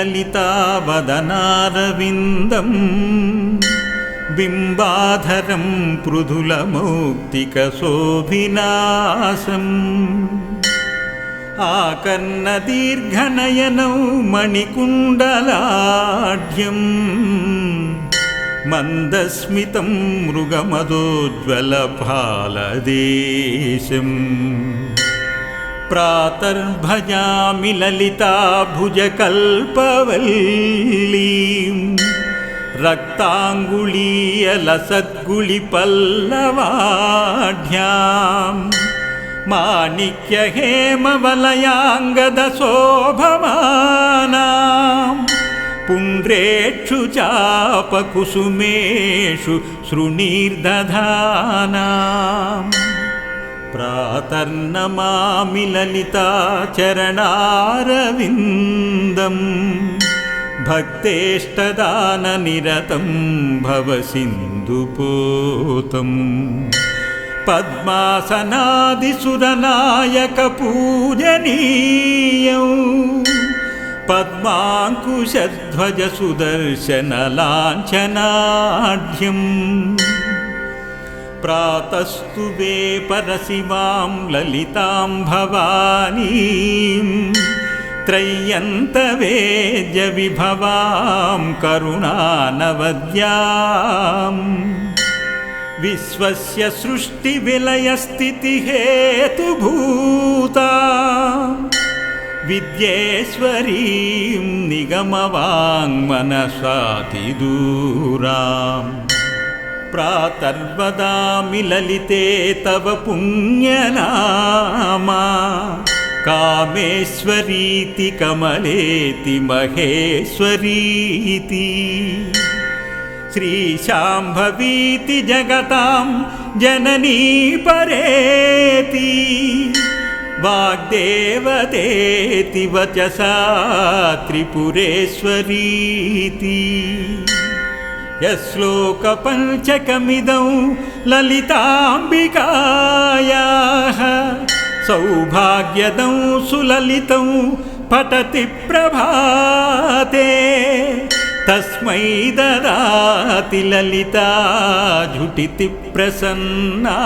ललितावदनारविन्दम् बिम्बाधरं पृथुलमौक्तिकशोभिनाशम् आकर्णदीर्घनयनौ मणिकुण्डलाढ्यम् मन्दस्मितं मृगमदोज्ज्वलफालदेशम् प्रातर्भजामि ललिताभुजकल्पवल्लीं रक्ताङ्गुलीयलसद्गुलिपल्लवाढ्याम् माणिक्यहेमवलयाङ्गदशोभमानाम्। पुण्ड्रेक्षु चापकुसुमेषु शृणीर्दधानाम् प्रातर्नमामि ललिताचरणारविन्दम् भक्तेष्टदाननिरतं भव सिन्धुपोतम् पद्मासनादिसुरनायकपूजनीयम् पद्माङ्कुशध्वजसुदर्शनलाञ्छनाढ्यम् प्रातस्तु वे परशिवां ललितां भवानीं। त्रय्यन्तवेद्यविभवां करुणानवद्याम् विश्वस्य सृष्टिविलयस्थितिहेतुभूता। विद्येश्वरीं निगमवाङ्मनसातिदूराम् प्रातर्वदामि ललिते तव पुण्यनामा। कामेश्वरीति कमलेति महेश्वरीति। श्रीशाम्भवीति जगतां जननी परेति। वाग्देवतेति वचसा त्रिपुरेश्वरीति यश्लोकपञ्चकमिदं ललिताम्बिकायाः सौभाग्यदं सुललितं पठति प्रभाते। तस्मै ददाति ललिता झुटिति प्रसन्ना।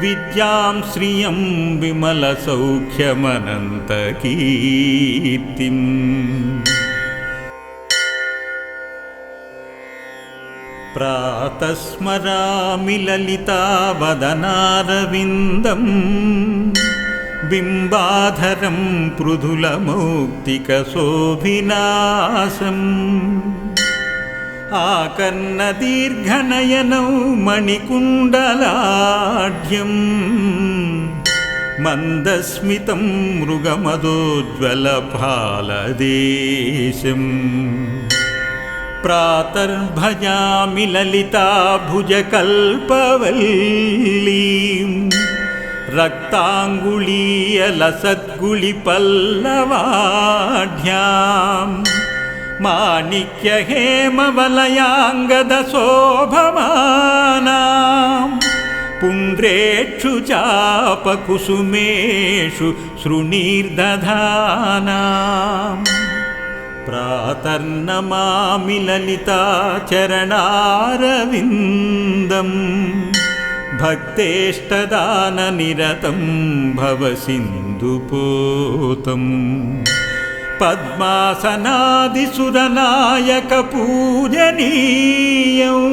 विद्यां श्रियं विमलसौख्यमनन्तकीर्तिम् प्रातस्मरामि ललितावदनारविन्दम् बिम्बाधरं पृथुलमौक्तिकशोभिनाशम् आकर्णदीर्घनयनौ मणिकुण्डलाढ्यम् मन्दस्मितं मृगमदोज्ज्वलफालदेशम् प्रातर्भजामि ललिताभुजकल्पवल्लीं रक्ताङ्गुलीयलसद्गुलिपल्लवाढ्याम् माणिक्यहेमवलयाङ्गदशोभमानाम् पुण्ड्रेक्षु चापकुसुमेषु शृणीर्दधानाम् प्रातर्नमामि ललिताचरणारविन्दम् भक्तेष्टदाननिरतं भव सिन्धुपोतम् पद्मासनादिसुरनायकपूजनीयम्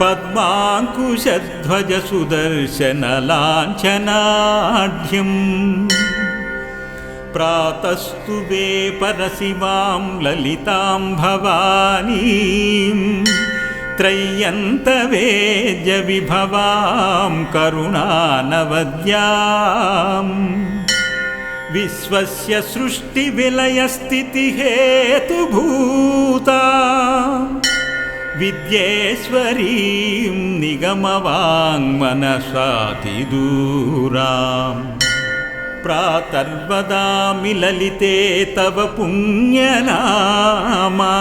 पद्माङ्कुशध्वजसुदर्शनलाञ्छनाढ्यम् प्रातस्तु वे परशिवां ललितां भवानीं त्रय्यन्तवेद्यविभवां करुणानवद्याम् विश्वस्य सृष्टिविलयस्थितिहेतुभूता विद्येश्वरीं निगमवाङ्मनसातिदूराम् प्रातर्वदामि ललिते तव पुण्यनामा।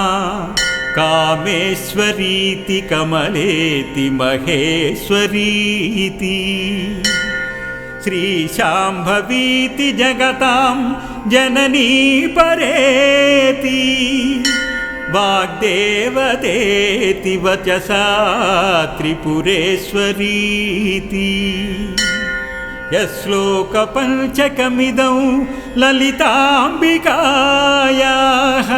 कामेश्वरीति कमलेति महेश्वरीति। श्रीशाम्भवीति जगतां जननी परेति। वाग्देवतेति वचसा त्रिपुरेश्वरीति यश्लोकपञ्चकमिदं ललिताम्बिकायाः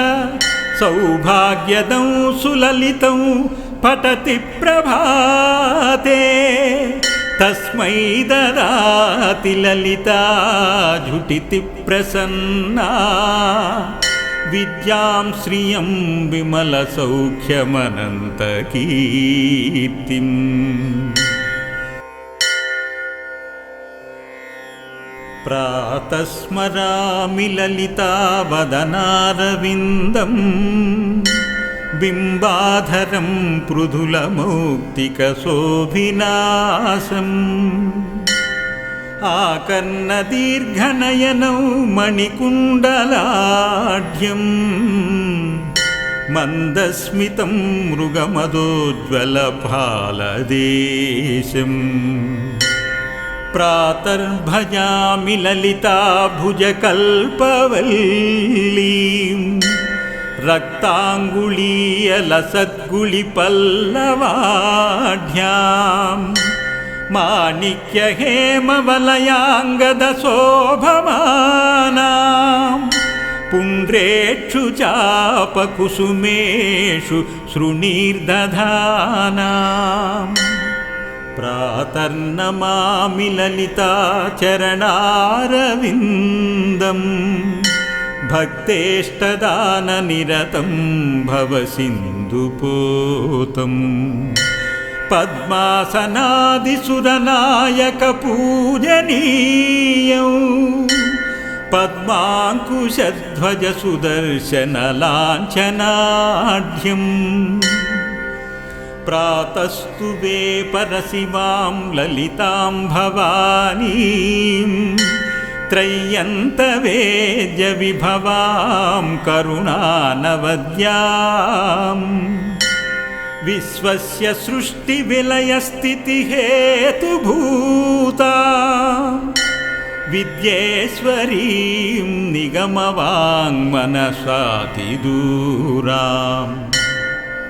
सौभाग्यदं सुललितं पठति प्रभाते। तस्मै ददाति ललिता झुटिति प्रसन्ना। विद्यां श्रियं विमलसौख्यमनन्तकीर्तिम् प्रातः स्मरामि ललितावदनारविन्दम् बिम्बाधरं पृथुलमौक्तिकशोभिनाशम् आकर्णदीर्घनयनौ मणिकुण्डलाढ्यम् मन्दस्मितं मृगमदोज्ज्वलफालदेशम् प्रातर्भजामि ललिता भुजकल्पवल्लीं रक्ताङ्गुलीयलसद्गुलिपल्लवाढ्यां माणिक्यहेमवलयाङ्गदशोभमानां पुण्ड्रेक्षु चापकुसुमेषु शृणीर्दधानाम् प्रातर्नमामि ललिता चरणारविन्दम् भक्तेष्टदाननिरतं भव सिन्धुपोतम् पद्मासनादिसुरनायकपूजनीयौ पद्माङ्कुशध्वजसुदर्शनलाञ्छनाढ्यम् प्रातस्तु वे परशिवां ललितां भवानीं। त्रय्यन्तवेजविभवां करुणानवद्याम्। विश्वस्य सृष्टिविलयस्थितिहेतुभूता विद्येश्वरीं निगमवाङ्मनसातिदूराम्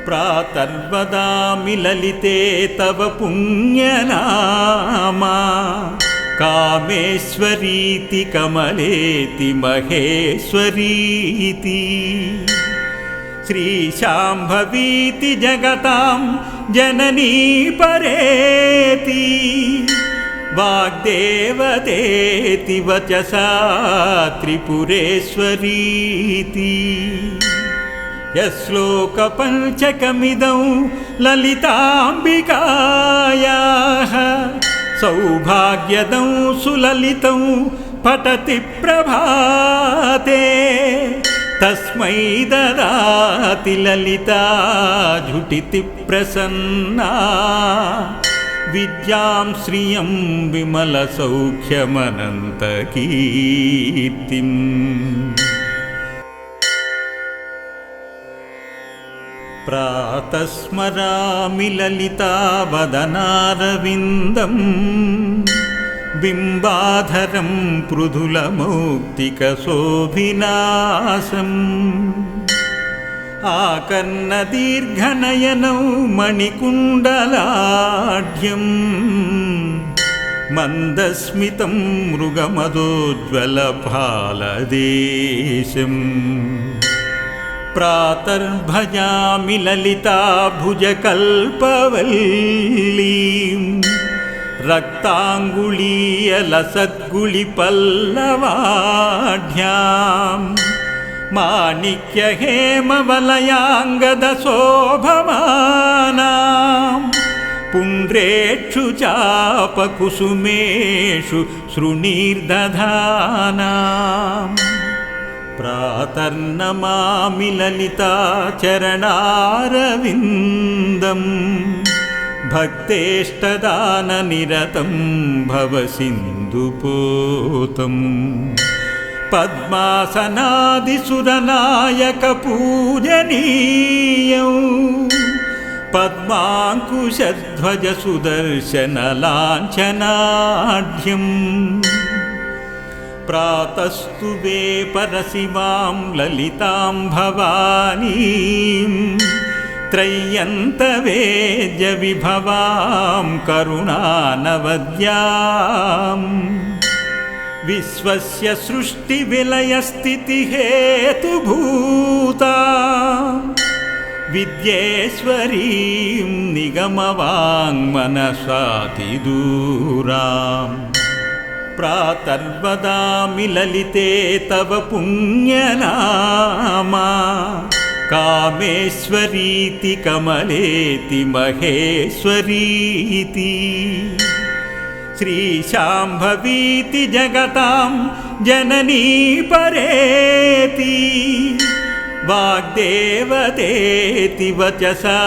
प्रातर्वदामि ललिते तव पुण्यनामा। कामेश्वरीति कमलेति महेश्वरीति। श्रीशाम्भवीति जगतां जननी परेति। वाग्देवतेति वचसा त्रिपुरेश्वरीति यश्लोकपञ्चकमिदं ललिताम्बिकायाः सौभाग्यदं सुललितं पठति प्रभाते। तस्मै ददाति ललिता झुटिति प्रसन्ना। विद्यां श्रियं विमलसौख्यमनन्तकीर्तिम् प्रातः स्मरामि ललितावदनारविन्दम् बिम्बाधरं पृथुलमौक्तिकशोभिनाशम् आकर्णदीर्घनयनौ मणिकुण्डलाढ्यम् मन्दस्मितं मृगमदोज्ज्वलफालदेशम् प्रातर्भजामि ललिता भुजकल्पवल्लीं रक्ताङ्गुलीयलसद्गुलिपल्लवाढ्यां माणिक्यहेमवलयाङ्गदशोभमानां पुण्ड्रेक्षु चापकुसुमेषु शृणीर्दधानाम् चरणारविन्दम् भक्तेष्टदाननिरतं भव सिन्धुपोतम् पद्मासनादिसुरनायकपूजनीयौ पद्माङ्कुशध्वजसुदर्शनलाञ्छनाढ्यम् प्रातस्तुवे परशिवां ललितां भवानीं त्रय्यन्तवेद्यविभवां करुणानवद्याम् विश्वस्य सृष्टिविलयस्थितिहेतुभूता विद्येश्वरीं निगमवाङ्मनसातिदूराम् प्रातर्वदामि ललिते तव पुण्यनामा। कामेश्वरीति कमलेति महेश्वरीति। श्रीशाम्भवीति जगतां जननी परेति। वाग्देवतेति वचसा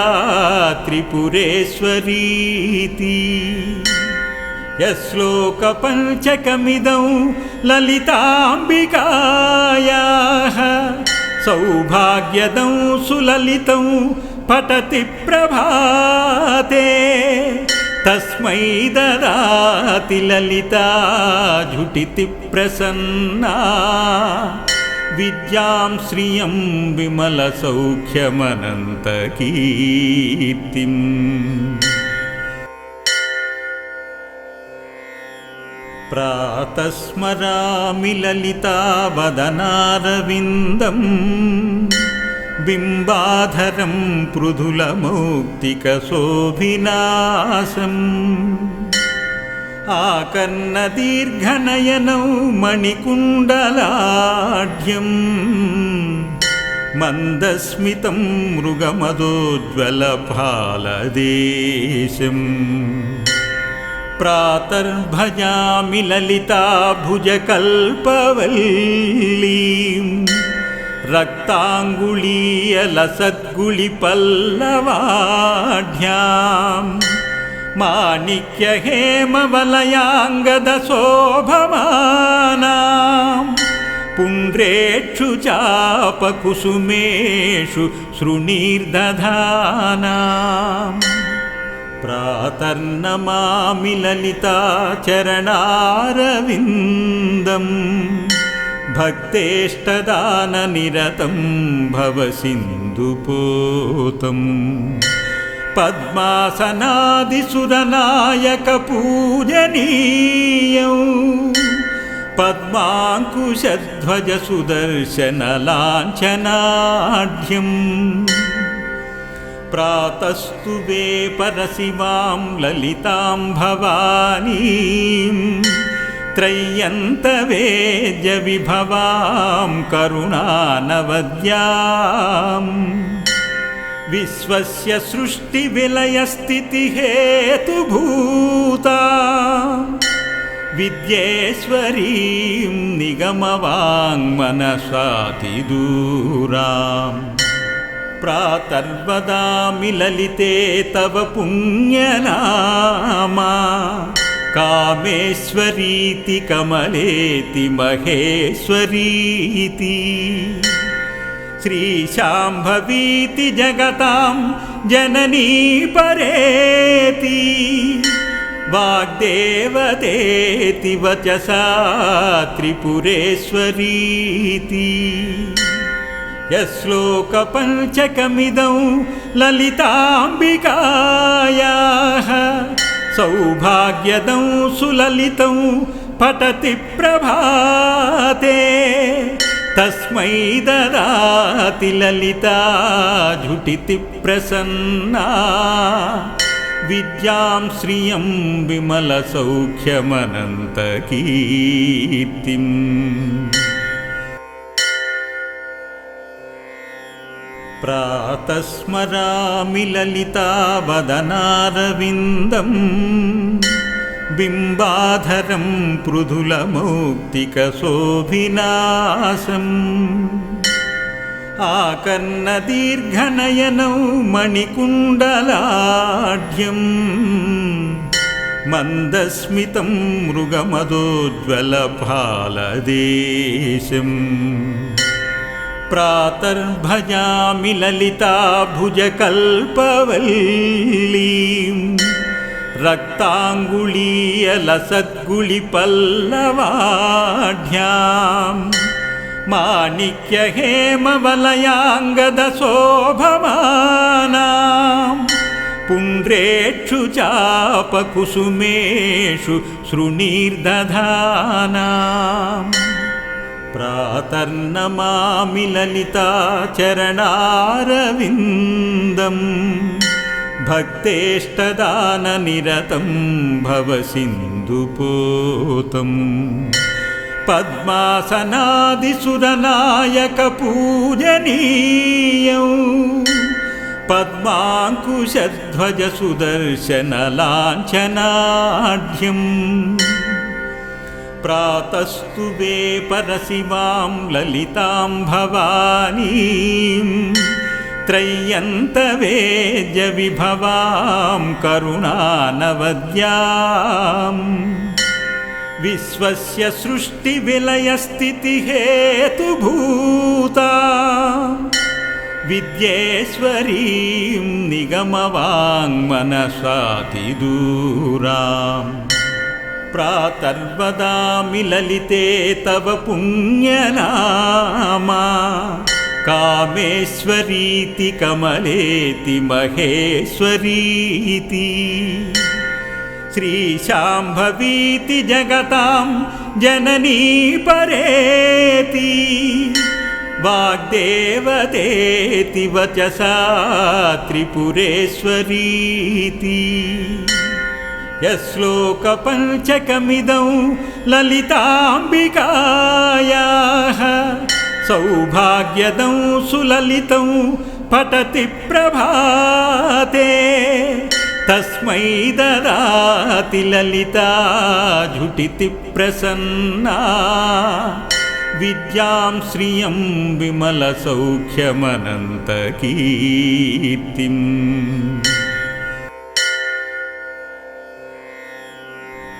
त्रिपुरेश्वरीति यश्लोकपञ्चकमिदौ ललिताम्बिकायाः सौभाग्यदौ सुललितौ पठति प्रभाते। तस्मै ददाति ललिता झुटिति प्रसन्ना। विद्यां श्रियं विमलसौख्यमनन्तकीर्तिम् प्रातस्मरामि ललितावदनारविन्दम् बिम्बाधरं पृथुलमौक्तिकशोभिनाशम् आकर्णदीर्घनयनौ मणिकुण्डलाढ्यम् मन्दस्मितं मृगमदोज्ज्वलफालदेशम् प्रातर्भजामि ललिता भुजकल्पवल्लीं रक्ताङ्गुलीयलसद्गुलिपल्लवाढ्यां माणिक्यहेमवलयाङ्गदशोभमानां पुण्ड्रेक्षु चापकुसुमेषु सृणीर्दधानाम् प्रातर्नमामि ललिता चरणारविन्दम् भक्तेष्टदाननिरतं भव सिन्धुपोतम् पद्मासनादिसुरनायकपूजनीयौ पद्माङ्कुशध्वजसुदर्शनलाञ्छनाढ्यम् प्रातस्तुवे परशिवां ललितां भवानीं। त्रय्यन्तवेद्यविभवां करुणानवद्याम्। विश्वस्य सृष्टिविलयस्थितिहेतुभूता। विद्येश्वरीं निगमवाङ्मनसातिदूराम् प्रातर्वदामि ललिते तव पुण्यनामा। कामेश्वरीति कमलेति महेश्वरीति। श्रीशाम्भवीति जगतां जननी परेति। वाग्देवतेति वचसा त्रिपुरेश्वरीति यश्लोकपञ्चकमिदौ ललिताम्बिकायाः सौभाग्यदौ सुललितौ पठति प्रभाते। तस्मै ददाति ललिता झुटिति प्रसन्ना। विद्यां श्रियं विमलसौख्यमनन्तकीर्तिम् प्रातस्मरामि ललितावदनारविन्दम् बिम्बाधरं पृथुलमौक्तिकशोभिनाशम् आकर्णदीर्घनयनौ मणिकुण्डलाढ्यम् मन्दस्मितं मृगमदोज्ज्वलफालदेशम् प्रातर्भजामि ललिता भुजकल्पवल्लीं। रक्ताङ्गुलीयलसद्गुलिपल्लवाढ्याम् माणिक्यहेमवलयाङ्गदशोभमानाम् पुण्ड्रेक्षु चापकुसुमेषु शृणीर्दधानाम् प्रातर्नमामि ललिताचरणारविन्दम् भक्तेष्टदाननिरतं भव सिन्धुपोतम् पद्मासनादिसुरनायकपूजनीयौ पद्माङ्कुशध्वजसुदर्शनलाञ्छनाढ्यम् प्रातस्तु वे परशिवां ललितां भवानीं। त्रय्यन्तवेजविभवां करुणानवद्याम्। विश्वस्य सृष्टिविलयस्थितिहेतुभूता विद्येश्वरीं निगमवाङ्मनसातिदूराम् प्रातर्वदामि ललिते तव पुण्यनामा। कामेश्वरीति कमलेति महेश्वरीति। श्रीशाम्भवीति जगतां जननी परेति। वाग्देवतेति वचसा त्रिपुरेश्वरीति यश्लोकपञ्चकमिदं ललिताम्बिकायाः सौभाग्यदं सुललितं पठति प्रभाते। तस्मै ददाति ललिता झुटिति प्रसन्ना। विद्यां श्रियं विमलसौख्यमनन्तकीर्तिम्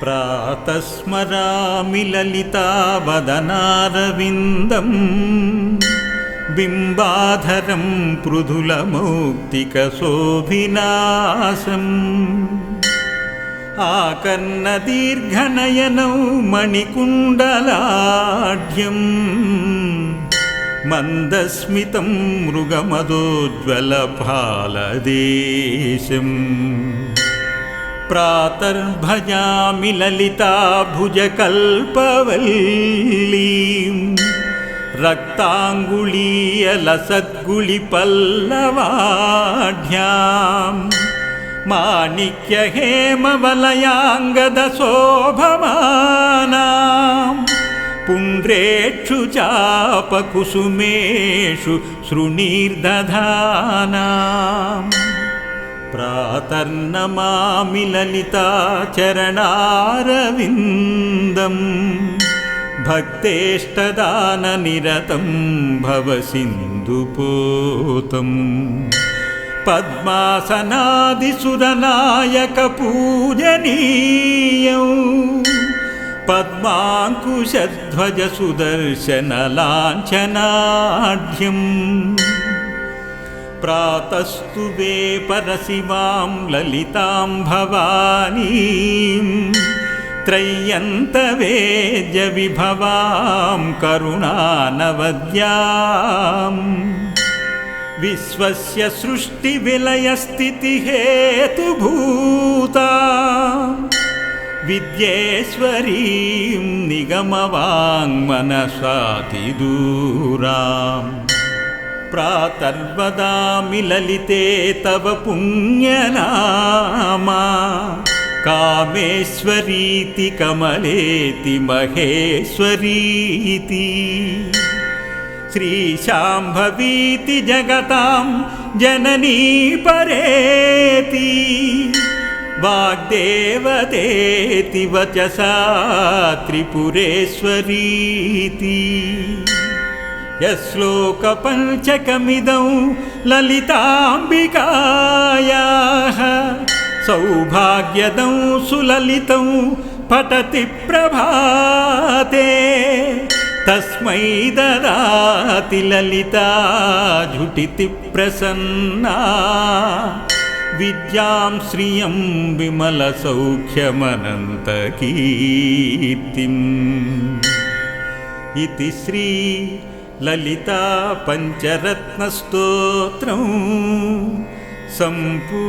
प्रातस्मरामि ललितावदनारविन्दम् बिम्बाधरं पृथुलमौक्तिकशोभिनाशम् आकर्णदीर्घनयनौ मणिकुण्डलाढ्यम् मन्दस्मितं मृगमदोज्ज्वलफालदेशम् प्रातर्भजामि ललिता भुजकल्पवल्लीं रक्ताङ्गुलीयलसद्गुलिपल्लवाढ्याम् माणिक्यहेमवलयाङ्गदशोभमानाम्। पुण्ड्रेक्षु चापकुसुमेषु शृणीर्दधानाम् प्रातर्नमामि ललिताचरणारविन्दम् भक्तेष्टदाननिरतं भव सिन्धुपोतम् पद्मासनादिसुरनायकपूजनीयौ पद्माङ्कुशध्वजसुदर्शनलाञ्छनाढ्यम् प्रातस्तु वे परशिवां ललितां भवानीं। त्रय्यन्तवेजविभवां करुणानवद्याम्। विश्वस्य सृष्टिविलयस्थितिहेतुभूता। विद्येश्वरीं निगमवाङ्मनसातिदूराम् प्रातर्वदामि ललिते तव पुण्यनामा। कामेश्वरीति कमलेति महेश्वरीति। श्रीशाम्भवीति जगतां जननी परेति। वाग्देवतेति वचसा त्रिपुरेश्वरीति यश्लोकपञ्चकमिदं ललिताम्बिकायाः सौभाग्यदं सुललितं पठति प्रभाते। तस्मै ददाति ललिता झुटिति प्रसन्ना। विद्यां श्रियं विमलसौख्यमनन्तकीर्तिम्। इति श्री లలితా పంచరత్నస్తోత్రం సంపూర్ణం.